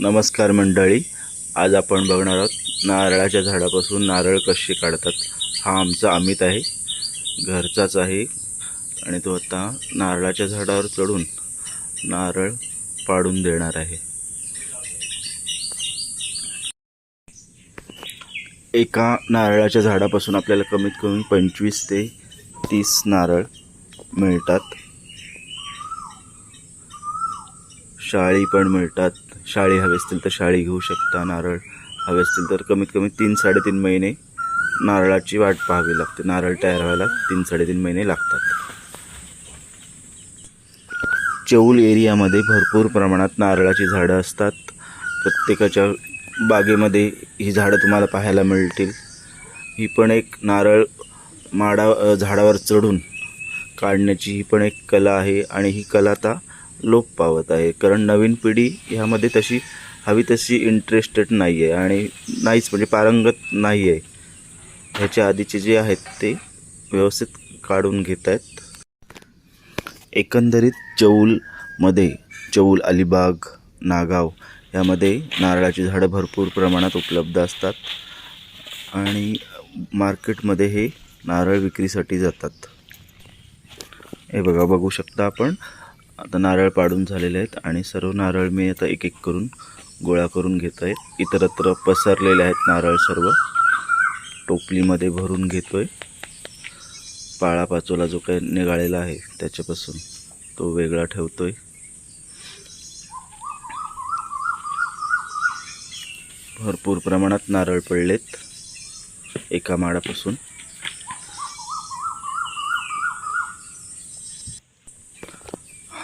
नमस्कार मंडळी. आज आपण बघणार आहोत नारळाच्या झाडापासून नारळ कसे काढतात. हा आमचा अमित आहे. घरचाच आहे. आणि तो आता नारळाच्या झाडावर चढून नारळ पाडून देणार आहे. एका नारळाच्या झाडापासून आपल्याला कमीत कमी पंचवीस ते तीस नारळ मिळतात. शाळी पण मिळतात. शाळी हवे असतील तर शाळी घेऊ शकता नारळ. हवे असतील तर कमीत कमी तीन साडेतीन महिने नारळाची वाट पाहावी लागते. नारळ तयार व्हायला तीन साडेतीन महिने लागतात. चौल एरियामध्ये भरपूर प्रमाणात नारळाची झाडं असतात. प्रत्येकाच्या बागेमध्ये ही झाडं तुम्हाला पाहायला मिळतील. ही पण एक नारळ माडा झाडावर चढून काढण्याची ही पण एक कला आहे आणि ही कला आता लोप पावत आहे. कारण नवीन पिढी ह्यामध्ये तशी हवी तशी इंटरेस्टेड नाही आहे आणि नाहीच म्हणजे पारंगत नाही आहे ह्याच्या आधीचे जे आहेत ते व्यवस्थित काढून घेत आहेत एकंदरीत चौलमध्ये चौल अलिबाग नागाव यामध्ये नारळाची झाडं भरपूर प्रमाणात उपलब्ध असतात आणि मार्केटमध्ये हे नारळ विक्रीसाठी जातात. हे बघा बघू शकता आपण. आता नारळ पाडून झालेले आहेत आणि सर्व नारळ मी आता एक एक करून गोळा करून घेत आहे. इतरत्र पसरलेले आहेत नारळ सर्व. टोपलीमध्ये भरून घेतो आहे पाळापाचोला जो काही निघालेला आहे त्याच्यापासून तो वेगळा ठेवतो आहे भरपूर प्रमाणात नारळ पडलेत एका माडापासून.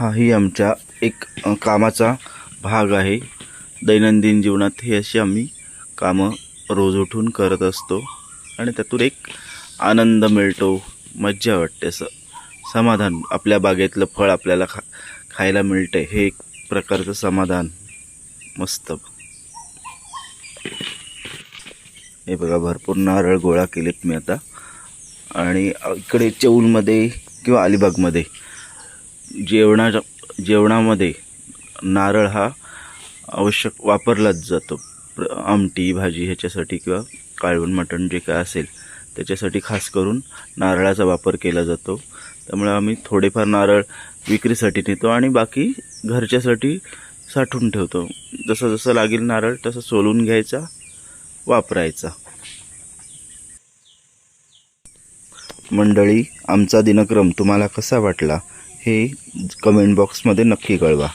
हाही आमच्या एक कामाचा भाग आहे. दैनंदिन जीवनात ही अशी आम्ही कामं रोज उठून करत असतो आणि त्यातून एक आनंद मिळतो मज्जा वाटते असं. समाधान आपल्या बागेतलं फळ आपल्याला खा खायला मिळते हे एक प्रकारचं समाधान. मस्त. हे बघा भरपूर नारळ गोळा केलेत मी आता. आणि इकडे चौलमध्ये किंवा अलिबागमध्ये जेवणाच्या जेवणामध्ये नारळ हा आवश्यक वापरलाच जातो. आमटी भाजी ह्याच्यासाठी किंवा काळवण मटण जे काय असेल त्याच्यासाठी खास करून नारळाचा वापर केला जातो. त्यामुळे आम्ही थोडेफार नारळ विक्रीसाठी नेतो आणि बाकी घरच्यासाठी साठवून ठेवतो. जसं जसं लागेल नारळ तसं सोलून घ्यायचा वापरायचा. मंडळी आमचा दिनक्रम तुम्हाला कसा वाटला? हे कमेंट बॉक्समध्ये नक्की कळवा.